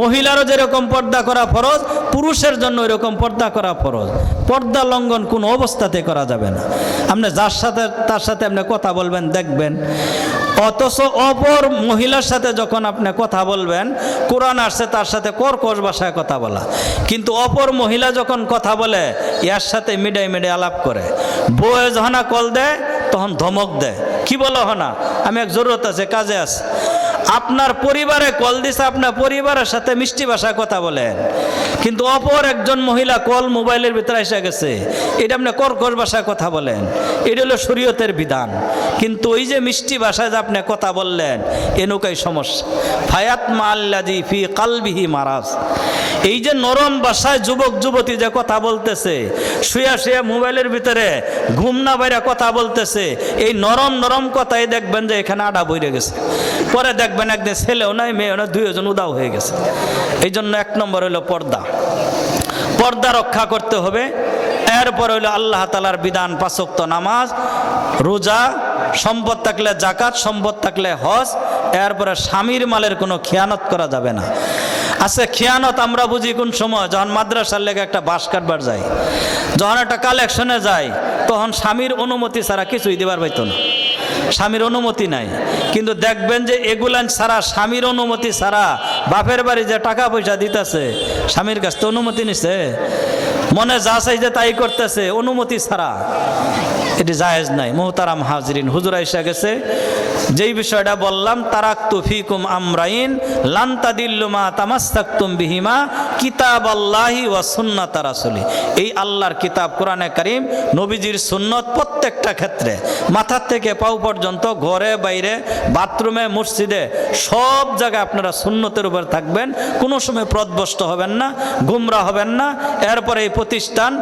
মহিলারও যেরকম পর্দা করা ফরজ, পুরুষের জন্য এরকম পর্দা করা ফরজ। পর্দা লঙ্ঘন কোনো অবস্থাতে করা যাবে না। আপনি যার সাথে, তার সাথে আপনি কথা বলবেন, দেখবেন। অথচ অপর মহিলার সাথে যখন আপনি কথা বলবেন, কোরআন আসছে, তার সাথে কর্কশ ভাষায় কথা বলা। কিন্তু অপর মহিলা যখন কথা বলে, ইয়ার সাথে মিডাই মিডে আলাপ করে। বউয়ে যখন কল দেয়, তখন ধমক দেয়। কি বলো, হনা? আমি এক জরুরত আছে, কাজে আছে। আপনার পরিবারে কল দিছে, আপনার পরিবারের সাথে মিষ্টি ভাষায় কথা বলেন কিন্তু অপর একজন মহিলা কল মোবাইলের ভিতরে এসে গেছে। এটা আপনি কর্কশ ভাষায় কথা বলেন। এটা হলো শরীয়তের বিধান। কিন্তু ওই যে মিষ্টি ভাষায় যে আপনি কথা বললেন এ নৌকাই সমস্যা। ফায়াত মাল্লাজি ফি কালবিহি মারাজ। এই যে নরম ভাষায় যুবক, যুবতী যে কথা বলতেছে, শুয়া শুয়া মোবাইলের ভিতরে ঘুম না বাইরে কথা বলতেছে, এই নরম নরম কথাই দেখবেন যে এখানে আডা বইরে গেছে। পরে দেখবেন একদিন ছেলেও নাই মেয়েও নাই দুইজন উদাও হয়ে গেছে। এই জন্য এক নম্বর হলো পর্দা। পর্দা রক্ষা করতে হবে। এরপর হইল আল্লাহ তালার বিধান পাশক্ত নামাজ, রোজা, সম্পদ থাকলে জাকাত সম্পদ থাকলে হজ, এরপরে স্বামীর মালের কোনো খেয়ানত করা যাবে না। আচ্ছা খেয়ানত, আমরা বুঝি কোন সময়, যখন মাদ্রাসার লেগে একটা বাস কাটবার যাই যখন একটা কালেকশনে যায়, তখন স্বামীর অনুমতি ছাড়া কিছুই দেবার পাইতো না। স্বামীর অনুমতি নাই। কিন্তু দেখবেন যে এগুলান ছাড়া, স্বামীর অনুমতি ছাড়া বাপের বাড়ি যে টাকা পয়সা দিতেছে, স্বামীর কাছ তো অনুমতি নিছে? মনে যা চাই যে তাই করতেছে, অনুমতি ছাড়া। এটি জায়েজ নাই। মোহতারাম হাজরিন, হুজুর আইসা গেছে, যেই বিষয়টা বললাম তারাক তুফিকুম আমরাইন লান্তাদিল্লুমা তামাস্তাকুম বিহিমা কিতাব আল্লাহি ওয়া সুন্নাত রাসূলি। এই আল্লাহর কিতাব কোরআনে কারীম, নবীজির সুন্নত প্রত্যেকটা ক্ষেত্রে মাথার থেকে পাও পর্যন্ত, ঘরে, বাইরে, বাথরুমে, মসজিদে, সব জায়গায় আপনারা সুন্নতের উপর থাকবেন, কোনো সময় প্রদবষ্ট হবেন না, গুমরা হবেন না, এরপরে এই প্রতিষ্ঠান